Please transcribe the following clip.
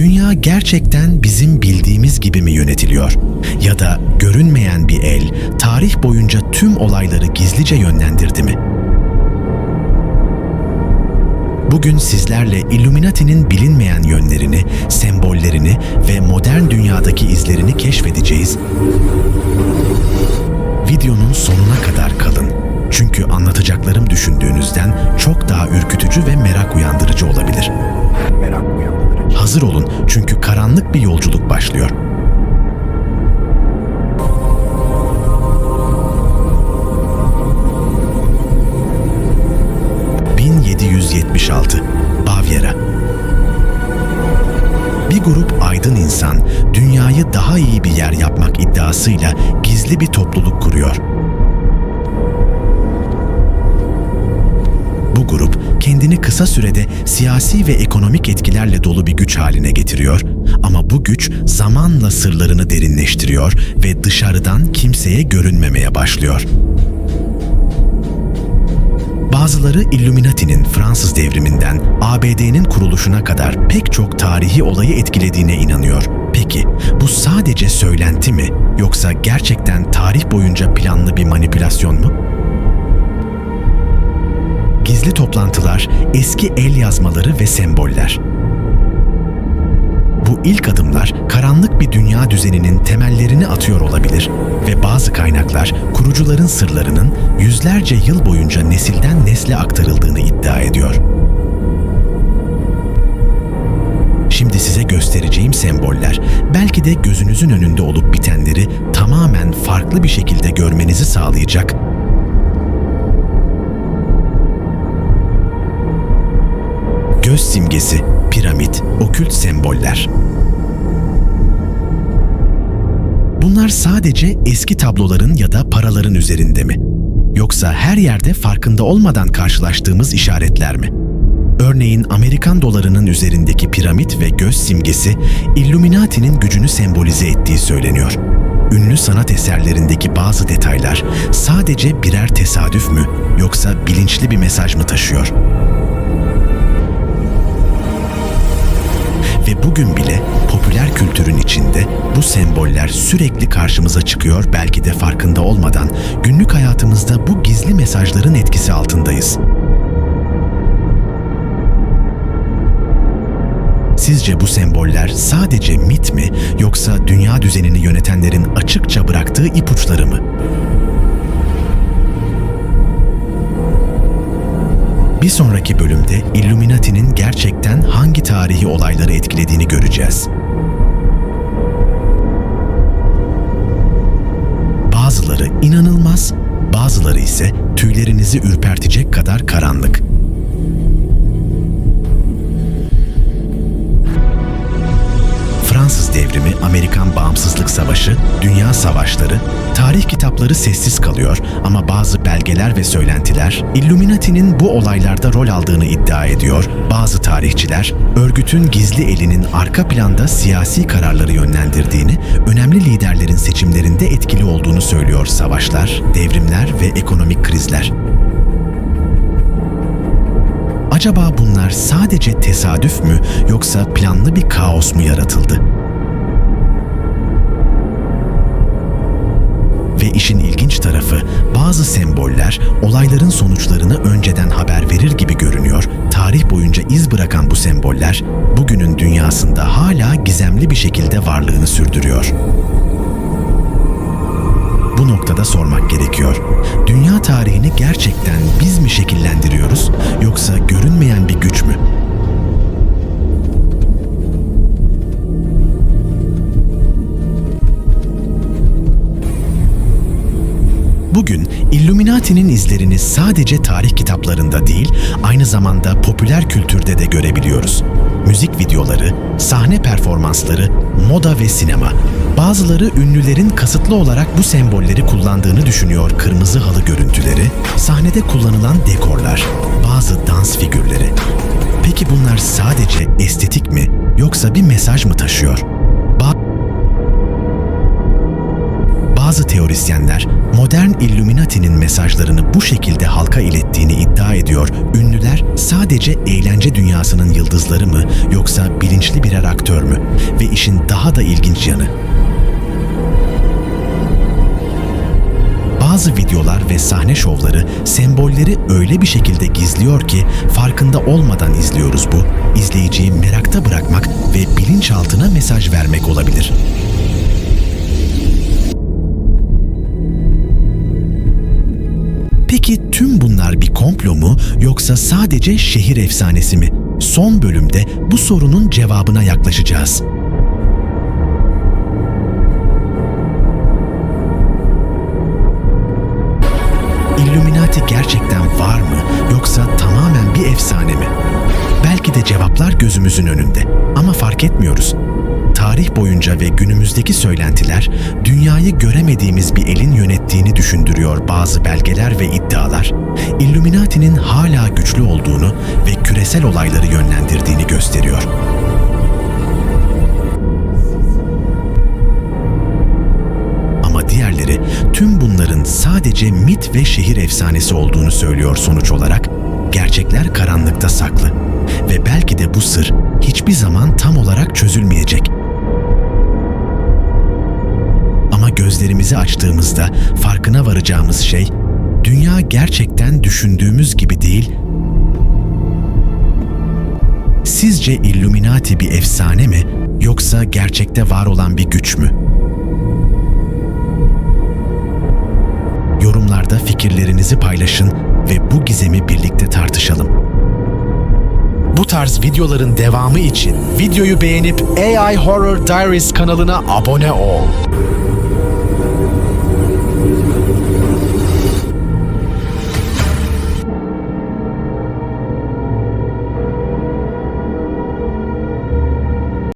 Dünya gerçekten bizim bildiğimiz gibi mi yönetiliyor? Ya da görünmeyen bir el tarih boyunca tüm olayları gizlice yönlendirdi mi? Bugün sizlerle Illuminati'nin bilinmeyen yönlerini, sembollerini ve modern dünyadaki izlerini keşfedeceğiz. Videonun sonuna kadar kalın. Çünkü anlatacaklarım düşündüğünüzden çok daha ürkütücü ve merak uyandırıcı olabilir. Hazır olun çünkü karanlık bir yolculuk başlıyor. ...1776, Bavyera. Bir grup aydın insan, dünyayı daha iyi bir yer yapmak iddiasıyla gizli bir topluluk kuruyor. Bu grup kendini kısa sürede siyasi ve ekonomik etkilerle dolu bir güç haline getiriyor ama bu güç zamanla sırlarını derinleştiriyor ve dışarıdan kimseye görünmemeye başlıyor. Bazıları Illuminati'nin Fransız devriminden ABD'nin kuruluşuna kadar pek çok tarihi olayı etkilediğine inanıyor. Peki bu sadece söylenti mi yoksa gerçekten tarih boyunca planlı bir manipülasyon mu? Gizli toplantılar, eski el yazmaları ve semboller. Bu ilk adımlar karanlık bir dünya düzeninin temellerini atıyor olabilir ve bazı kaynaklar kurucuların sırlarının yüzlerce yıl boyunca nesilden nesle aktarıldığını iddia ediyor. Şimdi size göstereceğim semboller belki de gözünüzün önünde olup bitenleri tamamen farklı bir şekilde görmenizi sağlayacak göz simgesi, piramit, okült semboller. Bunlar sadece eski tabloların ya da paraların üzerinde mi? Yoksa her yerde farkında olmadan karşılaştığımız işaretler mi? Örneğin Amerikan dolarının üzerindeki piramit ve göz simgesi Illuminati'nin gücünü sembolize ettiği söyleniyor. Ünlü sanat eserlerindeki bazı detaylar sadece birer tesadüf mü yoksa bilinçli bir mesaj mı taşıyor? Ve bugün bile popüler kültürün içinde bu semboller sürekli karşımıza çıkıyor belki de farkında olmadan günlük hayatımızda bu gizli mesajların etkisi altındayız. Sizce bu semboller sadece mit mi yoksa dünya düzenini yönetenlerin açıkça bıraktığı ipuçları mı? Bir sonraki bölümde Illuminati'nin gerçekten hangi tarihi olayları etkilediğini göreceğiz. Bazıları inanılmaz, bazıları ise tüylerinizi ürpertecek kadar karanlık. Amerikan bağımsızlık savaşı, dünya savaşları, tarih kitapları sessiz kalıyor ama bazı belgeler ve söylentiler Illuminati'nin bu olaylarda rol aldığını iddia ediyor. Bazı tarihçiler örgütün gizli elinin arka planda siyasi kararları yönlendirdiğini, önemli liderlerin seçimlerinde etkili olduğunu söylüyor savaşlar, devrimler ve ekonomik krizler. Acaba bunlar sadece tesadüf mü yoksa planlı bir kaos mu yaratıldı? Ve işin ilginç tarafı bazı semboller olayların sonuçlarını önceden haber verir gibi görünüyor. Tarih boyunca iz bırakan bu semboller bugünün dünyasında hala gizemli bir şekilde varlığını sürdürüyor. Bu noktada sormak gerekiyor. Dünya tarihini gerçekten biz mi şekillendiriyoruz Illuminati'nin izlerini sadece tarih kitaplarında değil, aynı zamanda popüler kültürde de görebiliyoruz. Müzik videoları, sahne performansları, moda ve sinema. Bazıları ünlülerin kasıtlı olarak bu sembolleri kullandığını düşünüyor kırmızı halı görüntüleri, sahnede kullanılan dekorlar, bazı dans figürleri. Peki bunlar sadece estetik mi yoksa bir mesaj mı taşıyor? Bazı teorisyen akademisyenler modern Illuminati'nin mesajlarını bu şekilde halka ilettiğini iddia ediyor. Ünlüler sadece eğlence dünyasının yıldızları mı yoksa bilinçli birer aktör mü? Ve işin daha da ilginç yanı Bazı videolar ve sahne şovları sembolleri öyle bir şekilde gizliyor ki farkında olmadan izliyoruz bu. İzleyiciyi merakta bırakmak ve bilinçaltına mesaj vermek olabilir. Peki tüm bunlar bir komplo mu yoksa sadece şehir efsanesi mi? Son bölümde bu sorunun cevabına yaklaşacağız. Illuminati gerçekten var mı yoksa tamamen bir efsane mi? Belki de cevaplar gözümüzün önünde fark etmiyoruz. Tarih boyunca ve günümüzdeki söylentiler dünyayı göremediğimiz bir elin yönettiğini düşündürüyor bazı belgeler ve iddialar. Illuminati'nin hala güçlü olduğunu ve küresel olayları yönlendirdiğini gösteriyor. Ama diğerleri tüm bunların sadece mit ve şehir efsanesi olduğunu söylüyor sonuç olarak. Gerçekler karanlıkta saklı ve belki de bu sır hiçbir zaman tam olarak çözülmeyecek. Ama gözlerimizi açtığımızda farkına varacağımız şey dünya gerçekten düşündüğümüz gibi değil. Sizce Illuminati bir efsane mi yoksa gerçekte var olan bir güç mü? Yorumlarda fikirlerinizi paylaşın ve bu gizemi birlikte tartışalım. Bu tarz videoların devamı için videoyu beğenip AI Horror Diaries kanalına abone ol.